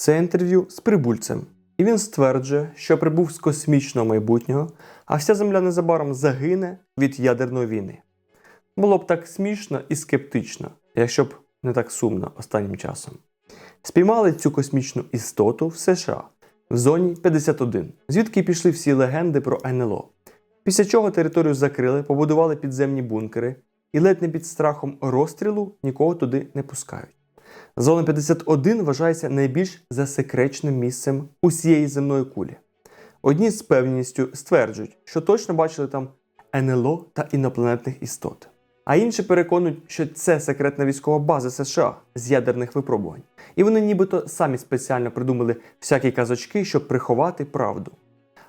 Це інтерв'ю з прибульцем, і він стверджує, що прибув з космічного майбутнього, а вся земля незабаром загине від ядерної війни. Було б так смішно і скептично, якщо б не так сумно останнім часом. Спіймали цю космічну істоту в США в зоні 51, звідки пішли всі легенди про НЛО. Після чого територію закрили, побудували підземні бункери і ледь не під страхом розстрілу нікого туди не пускають. Зона 51 вважається найбільш засекреченим місцем усієї земної кулі. Одні з певністю стверджують, що точно бачили там НЛО та інопланетних істот. А інші переконують, що це секретна військова база США з ядерних випробувань. І вони нібито самі спеціально придумали всякі казочки, щоб приховати правду.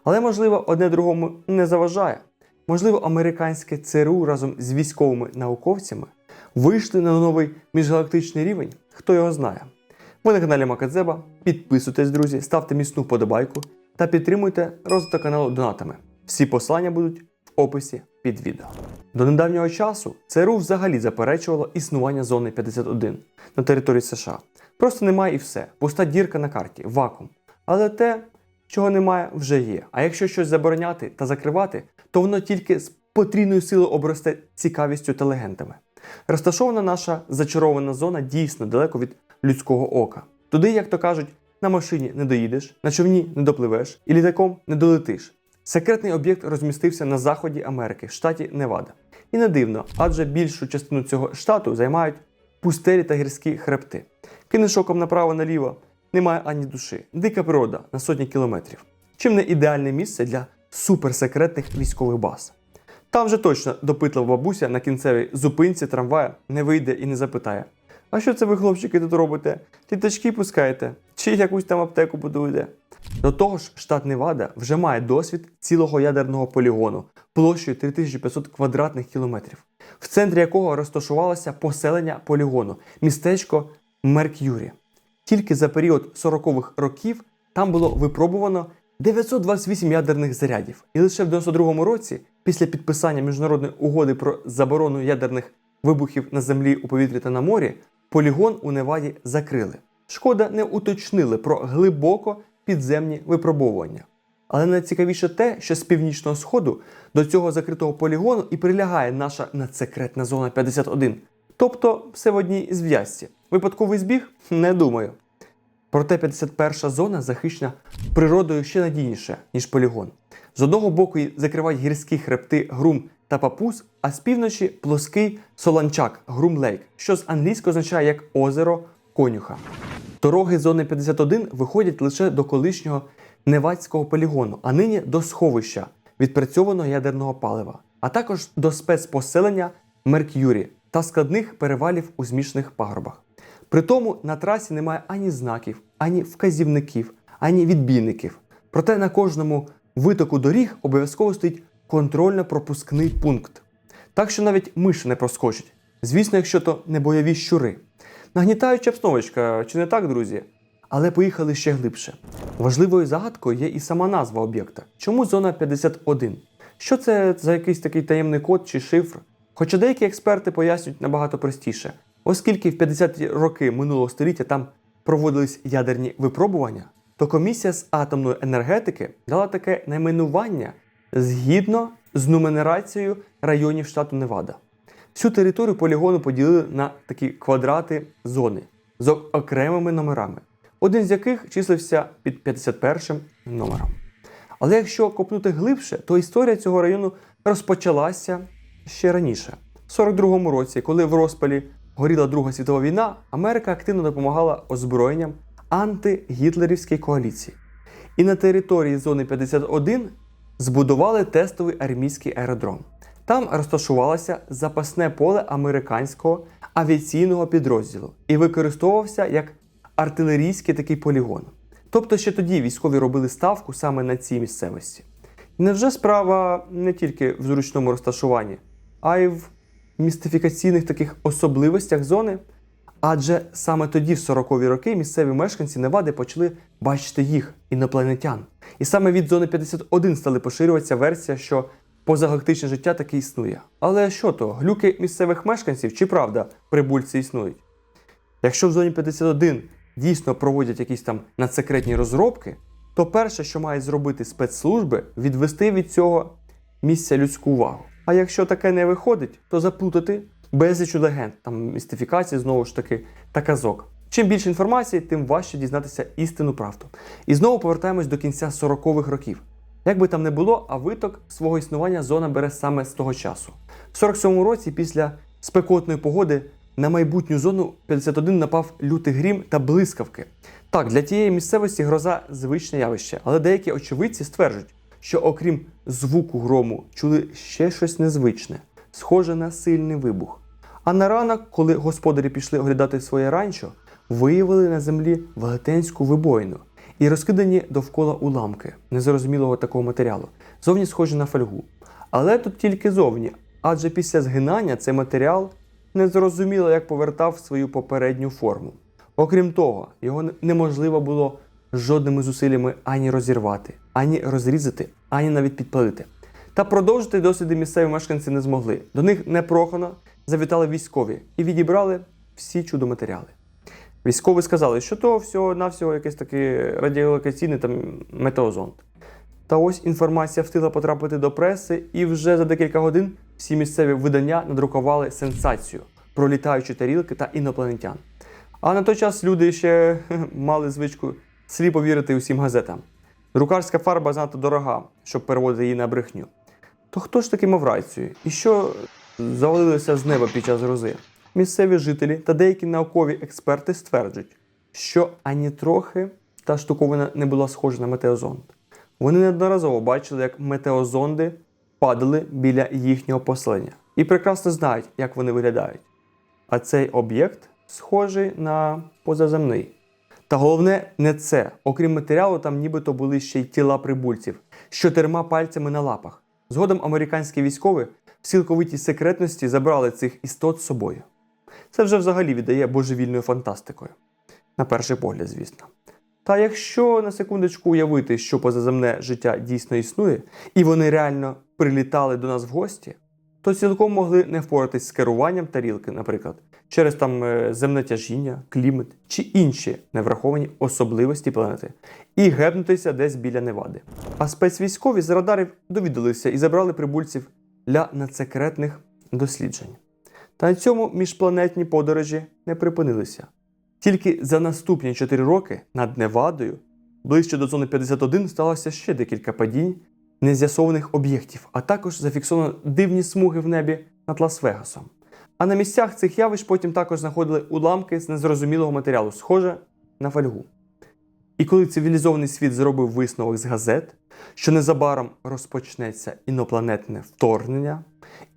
Але, можливо, одне другому не заважає. Можливо, американське ЦРУ разом з військовими науковцями вийшли на новий міжгалактичний рівень, хто його знає. Ви на каналі Макадзеба. Підписуйтесь, друзі, ставте міцну вподобайку та підтримуйте розвиток каналу донатами. Всі послання будуть в описі під відео. До недавнього часу ЦРУ взагалі заперечувало існування зони 51 на території США. Просто немає і все. Пуста дірка на карті, вакуум. Але те, чого немає, вже є. А якщо щось забороняти та закривати, то воно тільки з потрійною силою обросте цікавістю та легендами. Розташована наша зачарована зона дійсно далеко від людського ока. Туди, як то кажуть, на машині не доїдеш, на човні не допливеш і літаком не долетиш. Секретний об'єкт розмістився на заході Америки, в штаті Невада. І не дивно, адже більшу частину цього штату займають пустелі та гірські хребти. Кинеш оком направо-наліво, немає ані душі. Дика природа на сотні кілометрів. Чим не ідеальне місце для суперсекретних військових баз. Там же точно допитлива бабуся на кінцевій зупинці трамвая не вийде і не запитає: А що це ви, хлопчики, тут робите? Літачки пускаєте? Чи якусь там аптеку будуєте? До того ж, штат Невада вже має досвід цілого ядерного полігону площею 3500 квадратних кілометрів, в центрі якого розташувалося поселення полігону, містечко Мерк'юрі. Тільки за період 40-х років там було випробувано 928 ядерних зарядів, і лише в 92-му році, після підписання міжнародної угоди про заборону ядерних вибухів на землі у повітрі та на морі, полігон у Неваді закрили. Шкода не уточнили про глибоко підземні випробовування. Але найцікавіше те, що з північного сходу до цього закритого полігону і прилягає наша надсекретна зона 51. Тобто все в одній зв'язці. Випадковий збіг? Не думаю. Проте 51 зона захищена природою ще надійніше, ніж полігон. З одного боку її закривають гірські хребти Грум та Папус, а з півночі плоский Соланчак Грум Лейк, що з англійського означає як озеро конюха. Дороги зони 51 виходять лише до колишнього Невадського полігону, а нині до сховища відпрацьованого ядерного палива, а також до спецпоселення Мерк'юрі та складних перевалів у змішаних пагорбах. При тому на трасі немає ані знаків, ані вказівників, ані відбійників. Проте на кожному витоку доріг обов'язково стоїть контрольно-пропускний пункт. Так що навіть миші не проскочить. Звісно, якщо то не бойові щури. Нагнітаюча обстановочка, чи не так, друзі? Але поїхали ще глибше. Важливою загадкою є і сама назва об'єкта. Чому зона 51? Що це за якийсь такий таємний код чи шифр? Хоча деякі експерти пояснюють набагато простіше, оскільки в 50-ті роки минулого століття там проводились ядерні випробування, то комісія з атомної енергетики дала таке найменування згідно з нумерацією районів штату Невада. Всю територію полігону поділили на такі квадрати зони з окремими номерами, один з яких числився під 51 м номером. Але якщо копнути глибше, то історія цього району розпочалася ще раніше. В 42-му році, коли в розпалі горіла Друга світова війна, Америка активно допомагала озброєнням антигітлерівській коаліції. І на території зони 51 збудували тестовий армійський аеродром. Там розташувалося запасне поле американського авіаційного підрозділу і використовувався як артилерійський такий полігон. Тобто ще тоді військові робили ставку саме на цій місцевості. Невже справа не тільки в зручному розташуванні, а й в містифікаційних таких особливостях зони? Адже саме тоді, в 40-ві роки, місцеві мешканці Невади почали бачити їх, інопланетян. І саме від зони 51 стали поширюватися версія, що позагалактичне життя таки існує. Але що то, глюки місцевих мешканців чи правда прибульці існують? Якщо в зоні 51 дійсно проводять якісь там надсекретні розробки, то перше, що мають зробити спецслужби, відвести від цього місця людську увагу. А якщо таке не виходить, то заплутати безліч легенд, там містифікації знову ж таки та казок. Чим більше інформації, тим важче дізнатися істинну правду. І знову повертаємось до кінця 40-х років. Як би там не було, а виток свого існування зона бере саме з того часу. В 47-му році, після спекотної погоди, на майбутню зону 51 напав лютий грім та блискавки. Так, для тієї місцевості гроза звичне явище, але деякі очевидці стверджують, що окрім звуку грому чули ще щось незвичне, схоже на сильний вибух. А на ранок, коли господарі пішли оглядати своє ранчо, виявили на землі велетенську вибоїну і розкидані довкола уламки незрозумілого такого матеріалу, зовні схожі на фольгу. Але тут тільки зовні, адже після згинання цей матеріал незрозуміло як повертав свою попередню форму. Окрім того, його неможливо було жодними зусиллями ані розірвати, ані розрізати, ані навіть підпалити. Та продовжити досліди місцеві мешканці не змогли. До них непрохано завітали військові і відібрали всі чудоматеріали. Військові сказали, що то всього навсього якийсь такий радіолокаційний там метеозонд. Та ось інформація встигла потрапити до преси, і вже за декілька годин всі місцеві видання надрукували сенсацію про літаючі тарілки та інопланетян. А на той час люди ще мали звичку сліпо вірити усім газетам. Друкарська фарба занадто дорога, щоб переводити її на брехню. То хто ж таки мав рацію? І що завалилося з неба під час грози? Місцеві жителі та деякі наукові експерти стверджують, що ані трохи та штуковина не була схожа на метеозонд. Вони неодноразово бачили, як метеозонди падали біля їхнього поселення і прекрасно знають, як вони виглядають. А цей об'єкт схожий на позаземний. Та головне не це. Окрім матеріалу, там нібито були ще й тіла прибульців з чотирма пальцями на лапах. Згодом американські військові в цілковитій секретності забрали цих істот з собою. Це вже взагалі віддає божевільною фантастикою. На перший погляд, звісно. Та якщо на секундочку уявити, що позаземне життя дійсно існує, і вони реально прилітали до нас в гості, то цілком могли не впоратись з керуванням тарілки, наприклад, через там е, земне тяжіння, клімат чи інші невраховані особливості планети, і гепнутися десь біля Невади. А спецвійськові з радарів довідалися і забрали прибульців для надсекретних досліджень. Та на цьому міжпланетні подорожі не припинилися. Тільки за наступні 4 роки над Невадою, ближче до зони 51, сталося ще декілька падінь нез'ясованих об'єктів, а також зафіксовано дивні смуги в небі над Лас-Вегасом. А на місцях цих явищ потім також знаходили уламки з незрозумілого матеріалу, схоже на фольгу. І коли цивілізований світ зробив висновок з газет, що незабаром розпочнеться інопланетне вторгнення,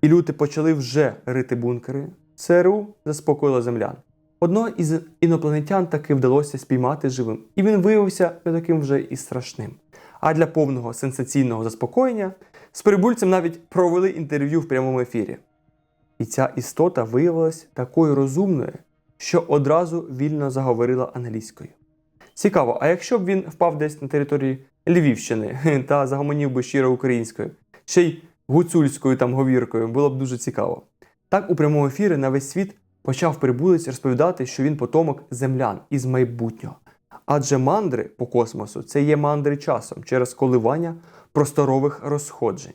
і люди почали вже рити бункери, ЦРУ заспокоїло землян. Одного із інопланетян таки вдалося спіймати живим, і він виявився не таким вже і страшним. А для повного сенсаційного заспокоєння з прибульцем навіть провели інтерв'ю в прямому ефірі. І ця істота виявилась такою розумною, що одразу вільно заговорила англійською. Цікаво, а якщо б він впав десь на території Львівщини та загомонів би щиро українською, ще й гуцульською там говіркою, було б дуже цікаво. Так у прямому ефірі на весь світ почав прибулець розповідати, що він потомок землян із майбутнього. Адже мандри по космосу це є мандри часом через коливання просторових розходжень.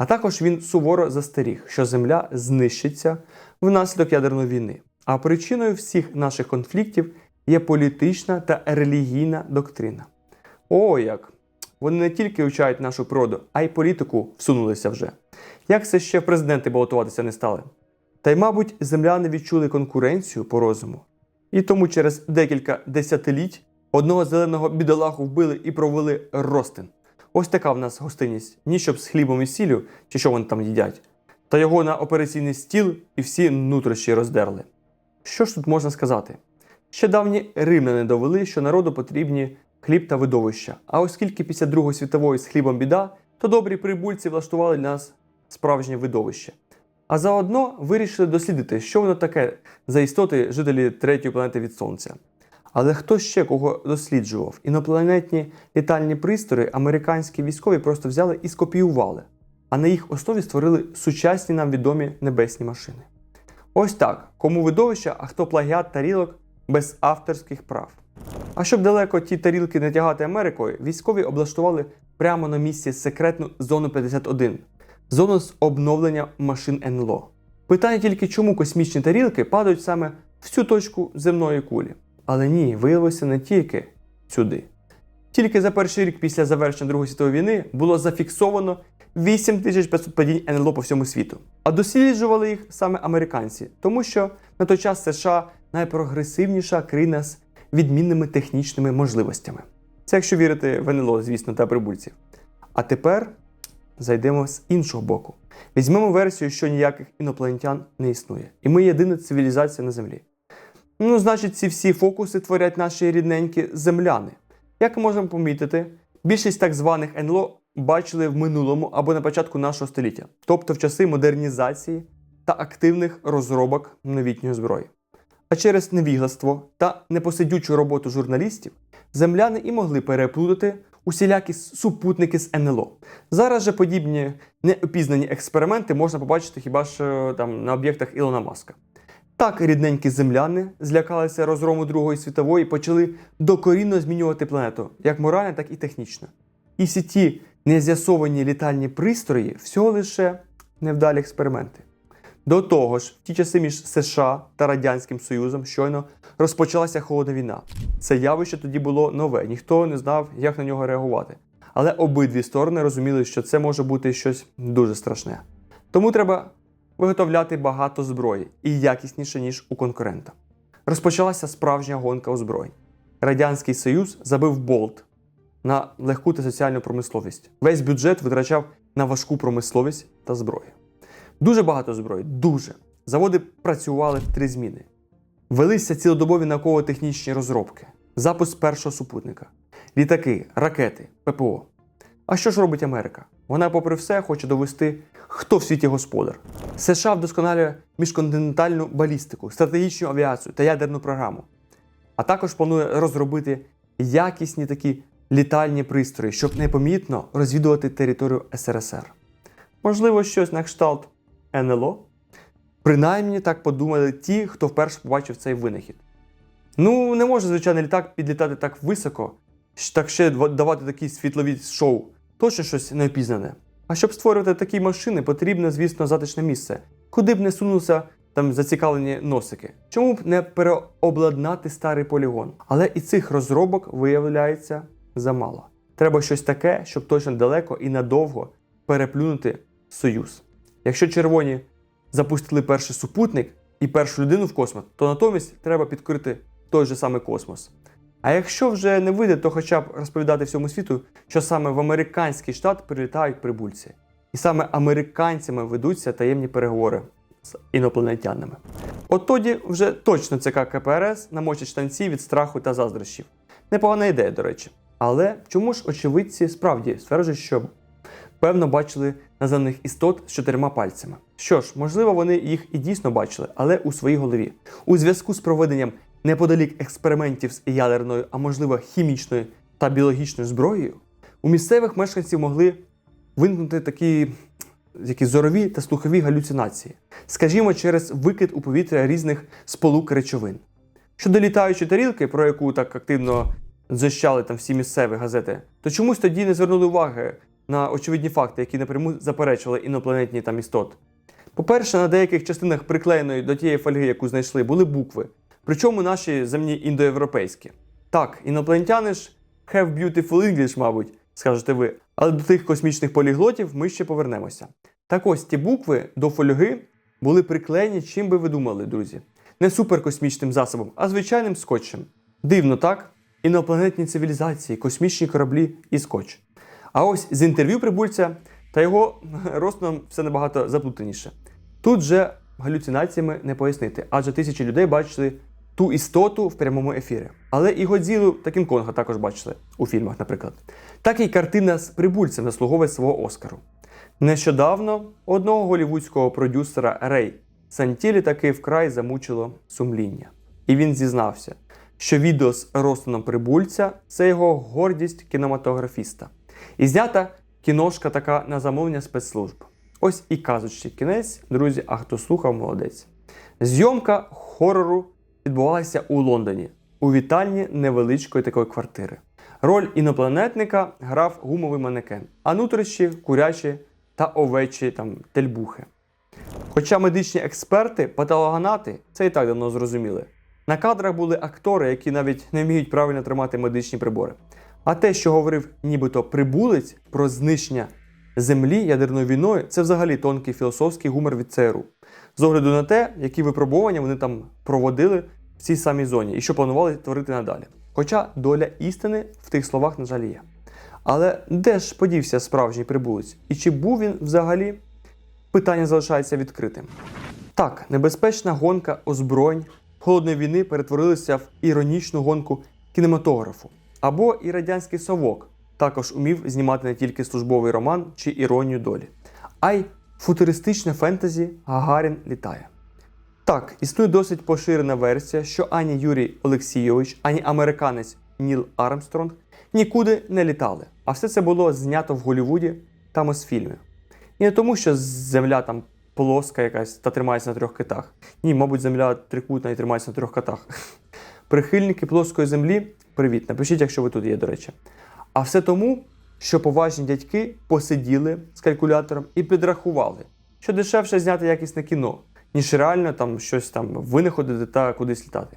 А також він суворо застеріг, що Земля знищиться внаслідок ядерної війни. А причиною всіх наших конфліктів є політична та релігійна доктрина. О, як! Вони не тільки вивчають нашу природу, а й політику всунулися вже. Як це ще президенти балотуватися не стали? Та й, мабуть, земляни відчули конкуренцію по розуму. І тому через декілька десятиліть одного зеленого бідолаху вбили і провели розтин. Ось така в нас гостинність. Ні щоб з хлібом і сіллю, чи що вони там їдять. Та його на операційний стіл і всі нутрощі роздерли. Що ж тут можна сказати? Ще давні римляни довели, що народу потрібні хліб та видовища. А оскільки після Другої світової з хлібом біда, то добрі прибульці влаштували для нас справжнє видовище. А заодно вирішили дослідити, що воно таке за істоти жителі третьої планети від Сонця. Але хто ще кого досліджував? Інопланетні літальні пристрої американські військові просто взяли і скопіювали, а на їх основі створили сучасні нам відомі небесні машини. Ось так, кому видовища, а хто плагіат тарілок без авторських прав. А щоб далеко ті тарілки не тягати Америкою, військові облаштували прямо на місці секретну зону 51 зону з обновлення машин НЛО. Питання тільки, чому космічні тарілки падають саме в цю точку земної кулі. Але ні, виявилося не тільки сюди. Тільки за перший рік після завершення Другої світової війни було зафіксовано 8500 падінь НЛО по всьому світу. А досліджували їх саме американці, тому що на той час США найпрогресивніша країна з відмінними технічними можливостями. Це якщо вірити в НЛО, звісно, та прибульців. А тепер зайдемо з іншого боку. Візьмемо версію, що ніяких інопланетян не існує, і ми єдина цивілізація на Землі. Ну, значить, ці всі фокуси творять наші рідненькі земляни. Як можемо помітити, більшість так званих НЛО бачили в минулому або на початку нашого століття, тобто в часи модернізації та активних розробок новітньої зброї. А через невігластво та непосидючу роботу журналістів земляни і могли переплутати усілякі супутники з НЛО. Зараз же подібні неопізнані експерименти можна побачити хіба що там на об'єктах Ілона Маска. Так рідненькі земляни злякалися розгрому Другої світової і почали докорінно змінювати планету, як морально, так і технічно. І всі ті нез'ясовані літальні пристрої всього лише невдалі експерименти. До того ж, в ті часи між США та Радянським Союзом щойно розпочалася холодна війна. Це явище тоді було нове, ніхто не знав, як на нього реагувати. Але обидві сторони розуміли, що це може бути щось дуже страшне. Тому треба виготовляти багато зброї і якісніше, ніж у конкурента. Розпочалася справжня гонка озброєнь. Радянський Союз забив болт на легку та соціальну промисловість. Весь бюджет витрачав на важку промисловість та зброю. Дуже багато зброї, дуже. Заводи працювали в три зміни. Велися цілодобові науково-технічні розробки, запуск першого супутника, літаки, ракети, ППО. А що ж робить Америка? Вона, попри все, хоче довести, хто в світі господар. США вдосконалює міжконтинентальну балістику, стратегічну авіацію та ядерну програму. А також планує розробити якісні такі літальні пристрої, щоб непомітно розвідувати територію СРСР. Можливо, щось на кшталт НЛО? Принаймні так подумали ті, хто вперше побачив цей винахід. Ну, не може звичайний літак підлітати так високо, так ще давати такі світлові шоу. Точно щось неопізнане. А щоб створювати такі машини, потрібно, звісно, затишне місце, куди б не сунулися там зацікавлені носики. Чому б не переобладнати старий полігон? Але і цих розробок виявляється замало. Треба щось таке, щоб точно далеко і надовго переплюнути союз. Якщо червоні запустили перший супутник і першу людину в космос, то натомість треба підкрити той же самий космос. А якщо вже не вийде, то хоча б розповідати всьому світу, що саме в американський штат прилітають прибульці. І саме американцями ведуться таємні переговори з інопланетянами. От тоді вже точно ЦК КПРС намочить штанці від страху та заздрощів. Непогана ідея, до речі. Але чому ж очевидці справді стверджують, що певно бачили наземних істот з чотирма пальцями? Що ж, можливо, вони їх і дійсно бачили, але у своїй голові. У зв'язку з проведенням неподалік експериментів з ядерною, а можливо хімічною та біологічною зброєю, у місцевих мешканців могли виникнути такі які зорові та слухові галюцинації, скажімо, через викид у повітря різних сполук речовин. Щодо літаючої тарілки, про яку так активно зощали там всі місцеві газети, то чомусь тоді не звернули уваги на очевидні факти, які напряму заперечували інопланетні там істот. По-перше, на деяких частинах приклеєної до тієї фольги, яку знайшли, були букви, причому наші земні індоєвропейські. Так, інопланетяни ж have beautiful English, мабуть, скажете ви, але до тих космічних поліглотів ми ще повернемося. Так ось ті букви до фольги були приклеєні, чим би ви думали, друзі. Не суперкосмічним засобом, а звичайним скотчем. Дивно, так? Інопланетні цивілізації, космічні кораблі і скотч. А ось з інтерв'ю прибульця та його ростом все набагато заплутаніше. Тут же галюцинаціями не пояснити, адже тисячі людей бачили ту істоту в прямому ефірі. Але і Годзілу та Кінг-Конга також бачили у фільмах, наприклад. Так і картина з прибульцем заслуговує свого Оскару. Нещодавно одного голівудського продюсера Рей Сантілі таки вкрай замучило сумління. І він зізнався, що відео з Ростоном прибульця це його гордість кінематографіста. І знята кіношка така на замовлення спецслужб. Ось і казочці кінець, друзі, а хто слухав, молодець. Зйомка хорору відбувалася у Лондоні, у вітальні невеличкої такої квартири. Роль інопланетника грав гумовий манекен, а нутрощі, курячі та овечі там тельбухи. Хоча медичні експерти, патологоанати це і так давно зрозуміли. На кадрах були актори, які навіть не вміють правильно тримати медичні прибори. А те, що говорив нібито прибулець про знищення землі ядерною війною, це взагалі тонкий філософський гумор від ЦРУ. З огляду на те, які випробування вони там проводили в цій самій зоні і що планували творити надалі. Хоча доля істини в тих словах, на жаль, є. Але де ж подівся справжній прибулець? І чи був він взагалі? Питання залишається відкритим. Так, небезпечна гонка озброєнь холодної війни перетворилася в іронічну гонку кінематографу. Або і радянський совок також умів знімати не тільки службовий роман чи іронію долі, а й футуристичне фентезі Гагарін літає. Так, існує досить поширена версія, що ані Юрій Олексійович, ані американець Ніл Армстронг нікуди не літали. А все це було знято в Голлівуді та Мосфільмі. І не тому, що земля там плоска якась та тримається на трьох китах. Ні, мабуть, земля трикутна і тримається на трьох китах. Прихильники плоскої землі, привіт, напишіть, якщо ви тут є, до речі. А все тому, що поважні дядьки посиділи з калькулятором і підрахували, що дешевше зняти якісне кіно, ніж реально там щось там винаходити та кудись літати.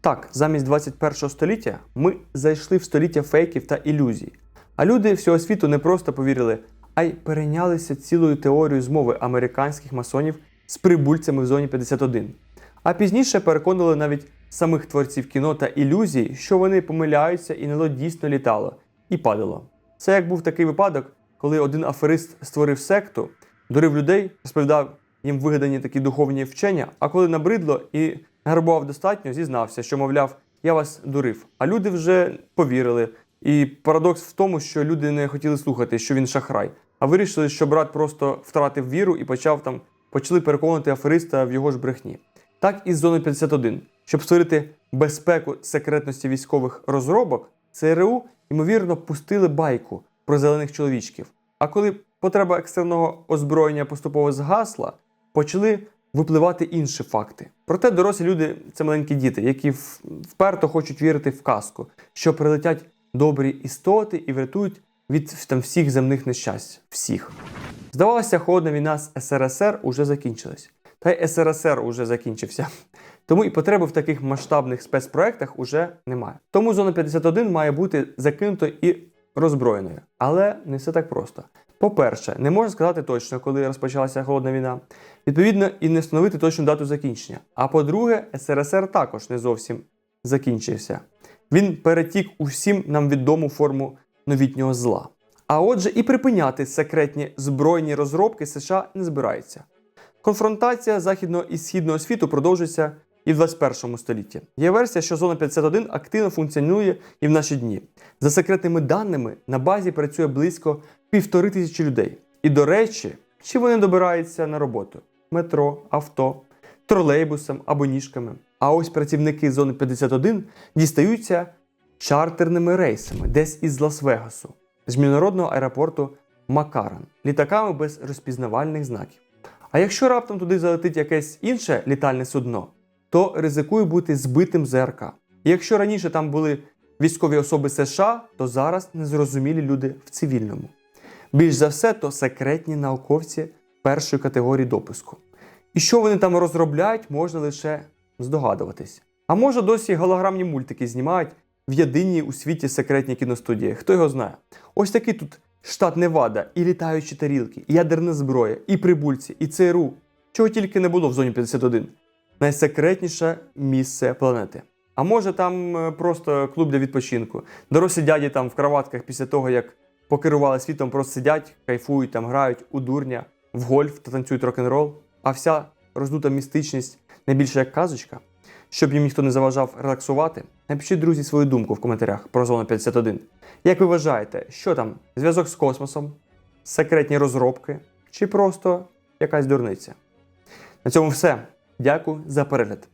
Так, замість 21 століття ми зайшли в століття фейків та ілюзій. А люди всього світу не просто повірили, а й перейнялися цілою теорією змови американських масонів з прибульцями в зоні 51. А пізніше переконали навіть самих творців кіно та ілюзій, що вони помиляються і НЛО дійсно літало і падало. Це як був такий випадок, коли один аферист створив секту, дурив людей, розповідав їм вигадані такі духовні вчення, а коли набридло і награбував достатньо, зізнався, що, мовляв, я вас дурив. А люди вже повірили. І парадокс в тому, що люди не хотіли слухати, що він шахрай, а вирішили, що брат просто втратив віру і почав там почали переконувати афериста в його ж брехні. Так і з зони 51. Щоб створити безпеку секретності військових розробок, ЦРУ, ймовірно, пустили байку про зелених чоловічків. А коли потреба екстреного озброєння поступово згасла, почали випливати інші факти. Проте дорослі люди це маленькі діти, які вперто хочуть вірити в казку, що прилетять добрі істоти і врятують від там, всіх земних нещасть. Всіх. Здавалося, холодна війна з СРСР уже закінчилась. Та й СРСР уже закінчився. Тому і потреби в таких масштабних спецпроектах уже немає. Тому зона 51 має бути закинутою і роззброєною. Але не все так просто. По-перше, не можна сказати точно, коли розпочалася холодна війна. Відповідно, і не встановити точну дату закінчення. А по-друге, СРСР також не зовсім закінчився. Він перетік у всім нам відому форму новітнього зла. А отже, і припиняти секретні збройні розробки США не збирається. Конфронтація західного і східного світу продовжується і в 21 столітті. Є версія, що зона 51 активно функціонує і в наші дні. За секретними даними, на базі працює близько півтори тисячі людей. І до речі, чи вони добираються на роботу? Метро, авто, тролейбусом або ніжками. А ось працівники зони 51 дістаються чартерними рейсами десь із Лас-Вегасу, з міжнародного аеропорту Макаран, літаками без розпізнавальних знаків. А якщо раптом туди залетить якесь інше літальне судно, то ризикує бути збитим ЗРК. І якщо раніше там були військові особи США, то зараз незрозумілі люди в цивільному. Більш за все, то секретні науковці першої категорії допуску. І що вони там розробляють, можна лише здогадуватись. А може досі голограмні мультики знімають в єдиній у світі секретній кіностудії. Хто його знає? Ось такий тут штат Невада, і літаючі тарілки, і ядерна зброя, і прибульці, і ЦРУ. Чого тільки не було в зоні 51. Найсекретніше місце планети. А може там е, просто клуб для відпочинку. Дорослі дяді там в кроватках після того, як покерували світом, просто сидять, кайфують, там грають у дурня, в гольф та танцюють рок-н-рол. А вся роздута містичність не більше як казочка. Щоб їм ніхто не заважав релаксувати, напишіть, друзі, свою думку в коментарях про зону 51. Як ви вважаєте, що там? Зв'язок з космосом, секретні розробки чи просто якась дурниця? На цьому все. Дякую за перегляд.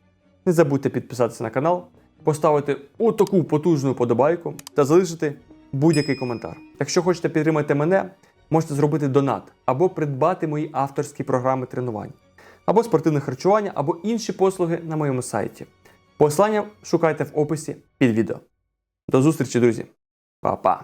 Не забудьте підписатися на канал, поставити отаку потужну подобайку та залишити будь-який коментар. Якщо хочете підтримати мене, можете зробити донат або придбати мої авторські програми тренувань, або спортивне харчування, або інші послуги на моєму сайті. Посилання шукайте в описі під відео. До зустрічі, друзі. Па-па.